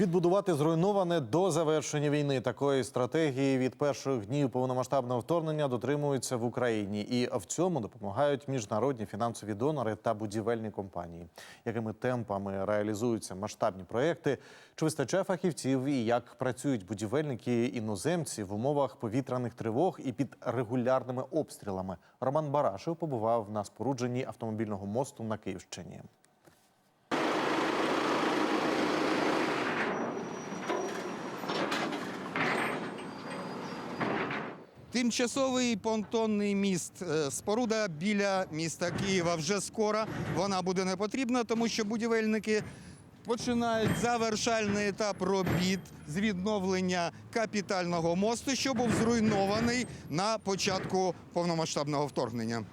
Відбудувати зруйноване до завершення війни такої стратегії від перших днів повномасштабного вторгнення дотримуються в Україні, і в цьому допомагають міжнародні фінансові донори та будівельні компанії. Якими темпами реалізуються масштабні проекти? Чи вистачає фахівців і як працюють будівельники іноземці в умовах повітряних тривог і під регулярними обстрілами? Роман Барашев побував на спорудженні автомобільного мосту на Київщині. Тимчасовий понтонний міст е, споруда біля міста Києва вже скоро. Вона буде не потрібна, тому що будівельники починають завершальний етап робіт з відновлення капітального мосту, що був зруйнований на початку повномасштабного вторгнення.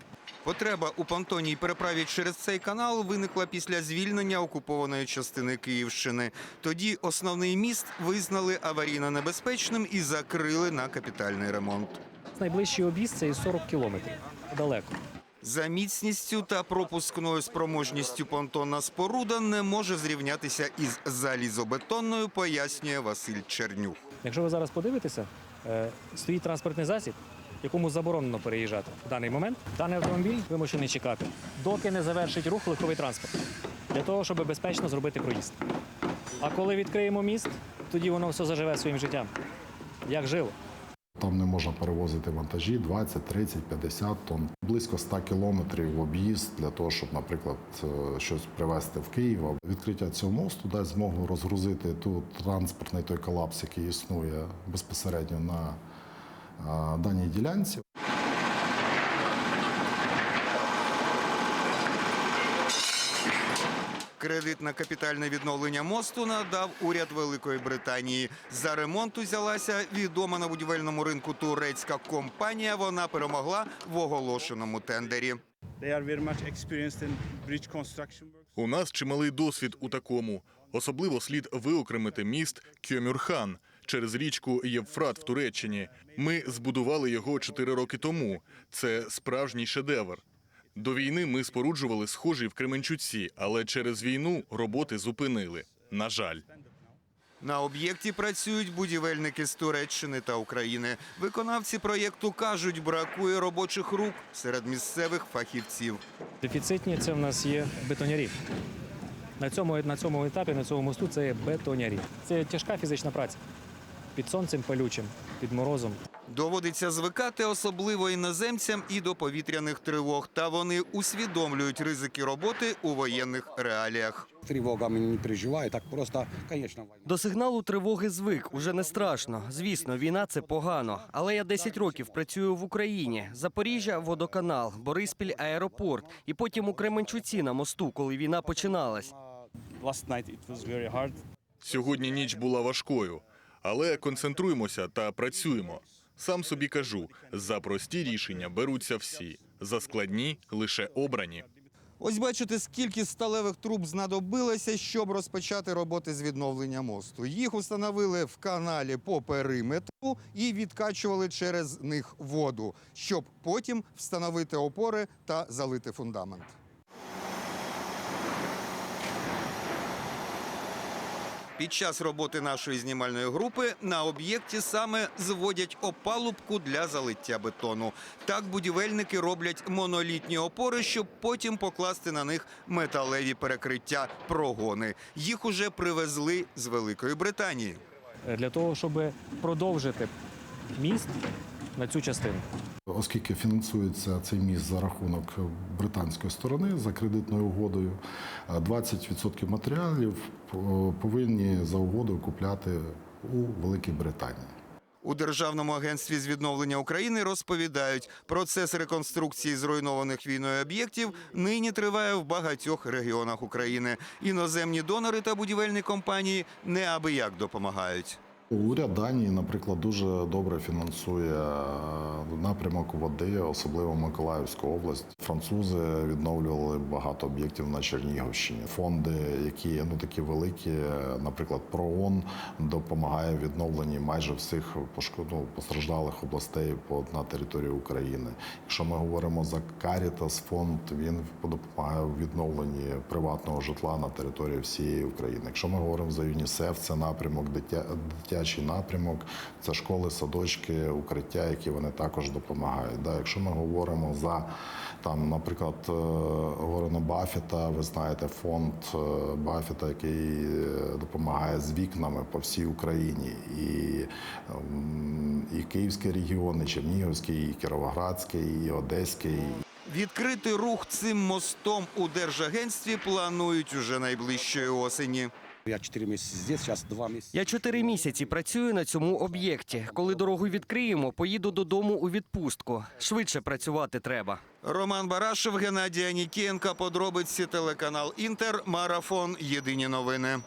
Потреба у понтонній переправі через цей канал виникла після звільнення окупованої частини Київщини. Тоді основний міст визнали аварійно небезпечним і закрили на капітальний ремонт. Найближчий об'їзд це 40 кілометрів. Далеко. За міцністю та пропускною спроможністю понтонна споруда не може зрівнятися із залізобетонною, пояснює Василь Чернюх. Якщо ви зараз подивитеся, е, стоїть транспортний засіб, якому заборонено переїжджати в даний момент. Даний автомобіль вимушений чекати, доки не завершить рух легковий транспорт, для того, щоб безпечно зробити проїзд. А коли відкриємо міст, тоді воно все заживе своїм життям, як жило. Там не можна перевозити вантажі 20, 30, 50 тонн. Близько 100 кілометрів в об'їзд для того, щоб, наприклад, е, щось привезти в Київ. Відкриття цього мосту дасть змогу розгрузити ту транспортний той колапс, який існує безпосередньо на даній ділянці. Кредит на капітальне відновлення мосту надав уряд Великої Британії. За ремонт узялася відома на будівельному ринку турецька компанія. Вона перемогла в оголошеному тендері. У нас чималий досвід у такому. Особливо слід виокремити міст Кьомюрхан через річку Євфрат в Туреччині. Ми збудували його чотири роки тому. Це справжній шедевр. До війни ми споруджували схожий в Кременчуці, але через війну роботи зупинили. На жаль. На об'єкті працюють будівельники з Туреччини та України. Виконавці проєкту кажуть, бракує робочих рук серед місцевих фахівців. Дефіцитні це в нас є бетонярі. На цьому, на цьому етапі, на цьому мосту це є бетонярі. Це тяжка фізична праця. Під сонцем палючим, під морозом. Доводиться звикати особливо іноземцям і до повітряних тривог. Та вони усвідомлюють ризики роботи у воєнних реаліях. Тривогами не переживаю, так просто, війна. До сигналу тривоги звик уже не страшно. Звісно, війна це погано. Але я 10 років працюю в Україні. Запоріжжя, водоканал, Бориспіль, аеропорт, і потім у Кременчуці на мосту, коли війна починалась. Сьогодні ніч була важкою, але концентруємося та працюємо. Сам собі кажу: за прості рішення беруться всі, за складні лише обрані. Ось бачите, скільки сталевих труб знадобилося, щоб розпочати роботи з відновлення мосту. Їх установили в каналі по периметру і відкачували через них воду, щоб потім встановити опори та залити фундамент. Під час роботи нашої знімальної групи на об'єкті саме зводять опалубку для залиття бетону. Так будівельники роблять монолітні опори, щоб потім покласти на них металеві перекриття прогони. Їх уже привезли з Великої Британії. Е, Для того, щоб продовжити міст на цю частину. Оскільки фінансується цей міст за рахунок британської сторони за кредитною угодою, е, 20% матеріалів повинні за угодою купляти у Великій Британії. У Державному агентстві з відновлення України розповідають, процес реконструкції зруйнованих війною об'єктів нині триває в багатьох регіонах України. Іноземні донори та будівельні компанії неабияк допомагають. Уряд Данії, наприклад, дуже добре фінансує е, напрямок води, особливо Миколаївську область. Французи відновлювали багато об'єктів на Чернігівщині. Фонди, які ну такі великі, е, наприклад, ПРООН допомагає відновленні майже всіх ну, постраждалих областей по на території України. Якщо ми говоримо за Caritas фонд, він допомагає в відновленні приватного житла на території всієї України. Якщо ми говоримо за ЮНІСЕФ, це напрямок дитя, дитячий напрямок, це школи, садочки, укриття, які вони також допомагають. Да, якщо ми говоримо за там, наприклад, е, говоримо Баффета, ви знаєте, фонд е, Баффета, який е, допомагає з вікнами по всій Україні, і, ем, і Київський регіон, і Чернігівський, і Кіровоградський, і Одеський. Відкрити рух цим мостом у Держагентстві планують уже найближчої осені. Я чотири місяці здесь, зараз два місяці. Я чотири місяці працюю на цьому об'єкті. Коли дорогу відкриємо, поїду додому у відпустку. Швидше працювати треба. Роман Барашев, Геннадій Анікенко. Подробиці телеканал Інтер. Марафон. Єдині новини.